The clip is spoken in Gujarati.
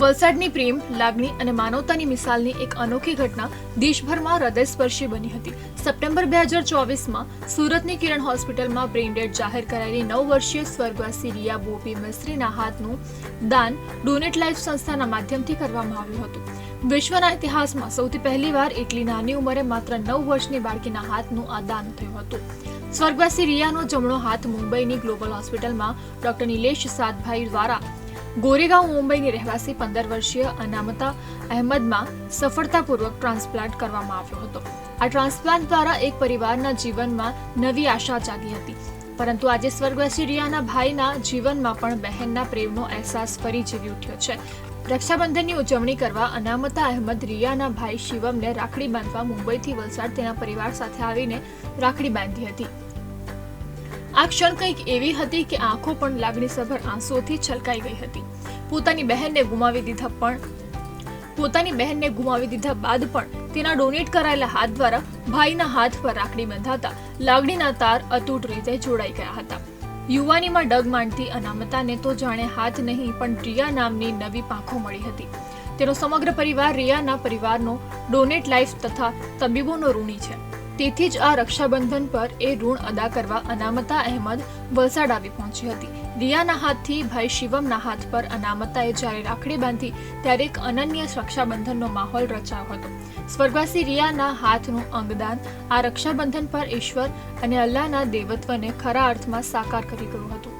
વલસાડની પ્રેમ, લાગણી અને માનવતાની મિસાલની એક અનોખી ઘટના દેશભરમાં હૃદયસ્પર્શી બની હતી. સપ્ટેમ્બર બે હજાર ચોવીસમાં સુરતની કિરણ હોસ્પિટલમાં બ્રેઇન ડેડ જાહેર કરાયેલી નવ વર્ષીય સ્વર્ગવાસી રિયા બોપી મિસ્ત્રીના હાથનું દાન ડોનેટ લાઈફ સંસ્થાના માધ્યમથી કરવામાં આવ્યું હતું. વિશ્વના ઇતિહાસમાં સૌથી પહેલીવાર એટલી નાની ઉંમરે માત્ર નવ વર્ષની બાળકીના હાથનું આ દાન થયું હતું. સ્વર્ગવાસી રિયાનો જમણો હાથ મુંબઈની ગ્લોબલ હોસ્પિટલમાં ડોક્ટર નિલેશ સાતભાઈ દ્વારા ગોરેગાંવ, મુંબઈની રહેવાસી પંદર વર્ષીય અનામતા અહેમદમાં સફળતાપૂર્વક ટ્રાન્સપ્લાન્ટ કરવામાં આવ્યો હતો. આ ટ્રાન્સપ્લાન્ટ દ્વારા એક પરિવારના જીવનમાં નવી આશા જાગી હતી. પરંતુ આજે સ્વર્ગવાસી રિયાના ભાઈના જીવનમાં પણ બહેનના પ્રેમનો અહેસાસ ફરી જીવી ઉઠ્યો છે. રક્ષાબંધનની ઉજવણી કરવા અનામતા અહેમદ રિયાના ભાઈ શિવમને રાખડી બાંધવા મુંબઈથી વલસાડ તેના પરિવાર સાથે આવીને રાખડી બાંધી હતી. આ ક્ષણ કંઈક એવી હતી કે આંખો પણ લાગણીસભર આંસુઓથી છલકાઈ ગઈ હતી. પોતાની બહેનને ગુમાવી દીધા પણ પોતાની બહેનને ગુમાવી દીધા બાદ પણ તેના ડોનેટ કરાયેલા હાથ દ્વારા ભાઈના હાથ પર રાખડી બંધાતા લાગણીના તાર અતૂટ રીતે જોડાઈ ગયા હતા. યુવાનીમાં ડગ માંડતી અનામતાને તો જાણે હાથ નહીં, પણ રિયા નામની નવી પાંખો મળી હતી. તેનો સમગ્ર પરિવાર રિયાના પરિવારનો ડોનેટ લાઈફ તથા તબીબોનો ઋણી છે. તેથી જ આ રક્ષાબંધન પર એ ઋણ અદા કરવા અનામતા અહેમદ વલસાડ આવી પહોંચી હતી. રિયાના હાથથી ભાઈ શિવમના હાથ પર અનામતાએ જ્યારે રાખડી બાંધી ત્યારે એક અનન્ય રક્ષાબંધનનો માહોલ રચાયો હતો. સ્વર્ગવાસી રિયાના હાથનું અંગદાન આ રક્ષાબંધન પર ઈશ્વર અને અલ્લાહના દેવત્વને ખરા અર્થમાં સાકાર કરી ગયું હતું.